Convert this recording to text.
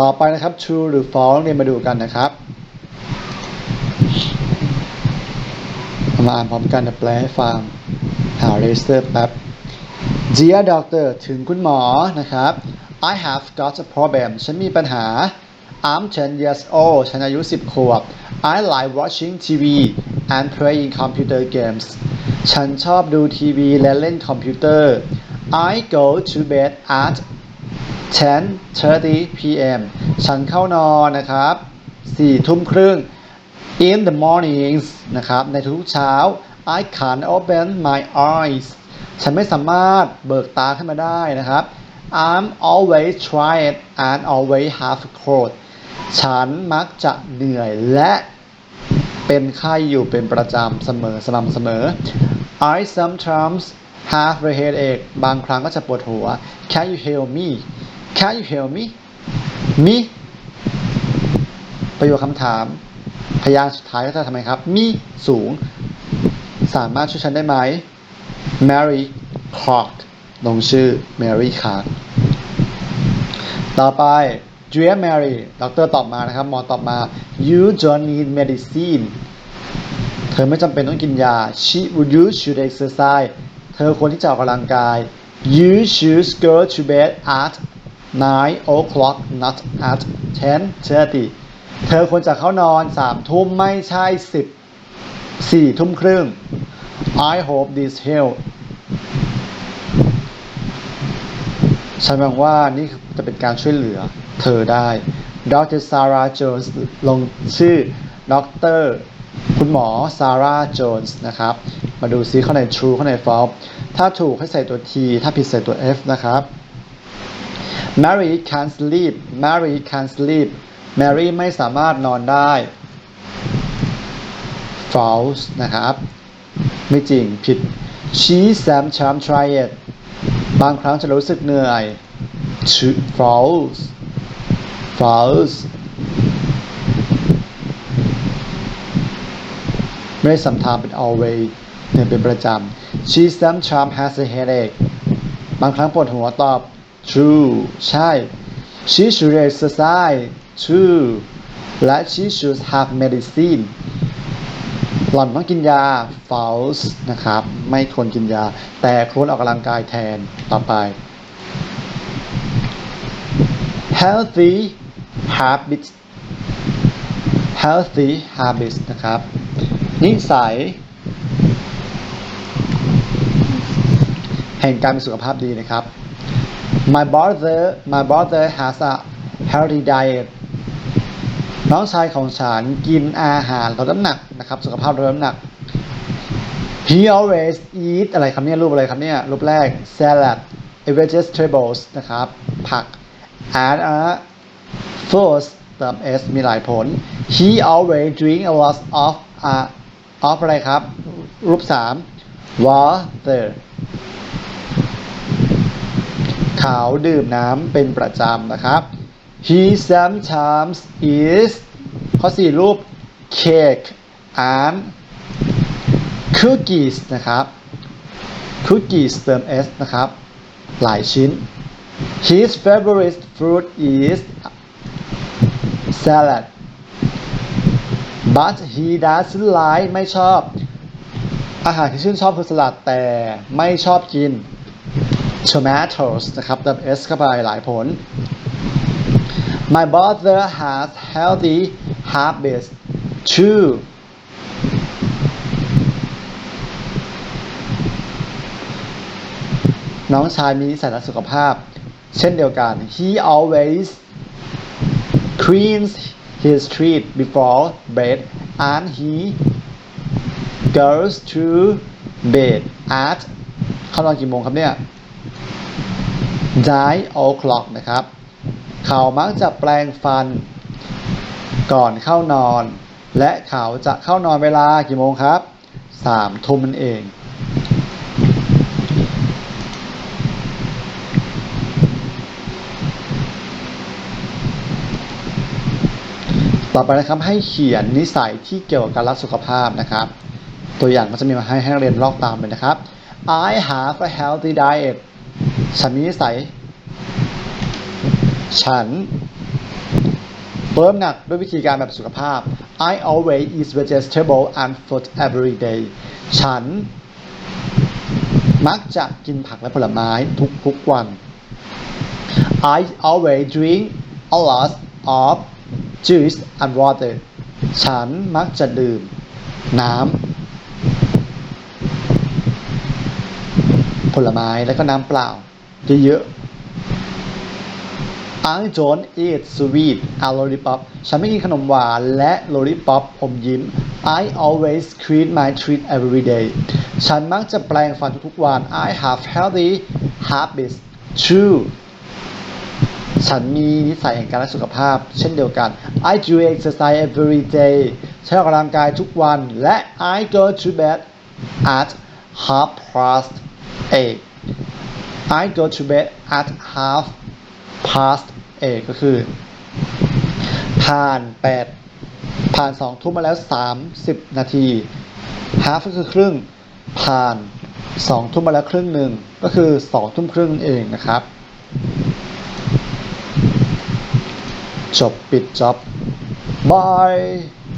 ต่อไปนะครับ true หรือ false เรียนมาดูกันนะครับมาอ่านพร้อมกันนะแปลให้ฟังหา register แป๊บ Dear doctor ถึงคุณหมอนะครับ I have got a problem ฉันมีปัญหา I'm 10 years old ฉันอายุ 10 ขวบ I like watching TV and playing computer games ฉันชอบดูทีวีและเล่นคอมพิวเตอร์ I go to bed at 10:30 p.m. ฉันเข้านอนนะครับ4ทุ่มครึ่ง in the mornings นะครับ ในทุกๆเช้า I can't open my eyes ฉันไม่สามารถเบิกตาขึ้นมาได้นะครับ I'm always tired and always have cold ฉันมักจะเหนื่อยและเป็นไข้อยู่เป็นประจำเสมอสม่ำเสมอ I sometimes have a headache บางครั้งก็จะปวดหัว Can you help me Can you help me me ประโยคคำถาม พยางค์สุดท้ายก็จะทำไมครับ มีสูง สามารถช่วยฉันได้ไหม Mary Clark ลงชื่อ Mary Clark ต่อไป Dear Mary ดรตอบมานะครับ หมอตอบมา You don't need medicine เธอไม่จำเป็นต้องกินยา She would you should exercise เธอควรที่จะออกกำลังกาย You should go to bed at 9 o'clock not at 10:30เธอควรจะเข้านอนสามทุ่มไม่ใช่สิบสี่ทุ่มครึ่ง I hope this help ฉันหวังว่านี่จะเป็นการช่วยเหลือเธอได้ Dr. Sarah Jones ลงชื่อดรคุณหมอ Sarah Jones นะครับ มาดูซิข้างใน true ข้างใน false ถ้าถูกให้ใส่ตัว T ถ้าผิดใส่ตัว F นะครับ Mary can't sleep Mary can't sleep Mary ไม่สามารถนอนได้ false นะครับ ไม่จริงผิด she sometimes try it บางครั้งจะรู้สึกเหนื่อย false false ไม่ได้ sometimes เป็น always เนี่ยเป็นประจำ she sometimes has a headache บางครั้งปวดหัวตอบ true ใช่ she should exercise true และ she should have medicine หล่อนต้องกินยา false นะครับ ไม่ควรกินยา แต่ควรออกกำลังกายแทนต่อไป healthy habits healthy habits นะครับ นิสัย แห่งการมีสุขภาพดีนะครับ my brother my brother has a healthy diet น้องชายของฉันกินอาหารลดน้ำหนักนะครับ สุขภาพลดน้ำหนัก he always eat อะไรครับเนี่ยรูปอะไรครับเนี่ยรูปแรก salad vegetables นะครับ ผัก and a fruits เติม s มีหลายผล he always drink a lot of uh, of อะไรครับ รูป 3 water เขาดื่มน้ำเป็นประจำนะครับ he sometimes eats ข้อ4รูป cake and cookies นะครับ cookies เติม s นะครับ หลายชิ้น his favorite food is salad but he doesn't like ไม่ชอบ อาหารที่ชื่นชอบคือสลัดแต่ไม่ชอบกิน tomatoes นะครับ เติม s เข้าไปหลายผล My brother has healthy habits too น้องชายมีนิสัยรักสุขภาพ เช่นเดียวกัน He always cleans his teeth before bed and he goes to bed at เขานอนกี่โมงครับเนี่ย nine o'clock นะครับ เขามักจะแปลงฟันก่อนเข้านอน และเขาจะเข้านอนเวลากี่โมงครับสามทุ่มนั่นเอง ต่อไปนะครับให้เขียนนิสัยที่เกี่ยวกับการรักสุขภาพนะครับ ตัวอย่างก็จะมีมาให้ให้นักเรียนลอกตามเลยนะครับ I have a healthy diet ฉันมีนิสัย ฉันเพิ่มหนักด้วยวิธีการแบบสุขภาพ I always eat vegetable and fruit every day ฉัน มักจะกินผักและผลไม้ทุกๆวัน I always drink a lot of juice and water ฉันมักจะดื่ม น้ำผลไม้และก็น้ำเปล่า เยอะๆ I don't eat sweet and lollipop ฉันไม่กินขนมหวานและ lollipop อมยิ้ม I always clean my teeth every day ฉันมักจะแปรงฟันทุกๆวัน I have healthy habits too ฉันมีนิสัยแห่งการรักสุขภาพ เช่นเดียวกัน I do exercise every day ฉันออกกำลังกายทุกวัน และ I go to bed at half past eight I go to bed at half past eight ก็คือ ผ่าน8ผ่าน2ทุ่มมาแล้ว30นาที half ก็คือครึ่ง ผ่าน2ทุ่มมาแล้วครึ่งหนึ่ง ก็คือ2ทุ่มครึ่งนั่นเองนะครับ จบปิดจ็อบบาย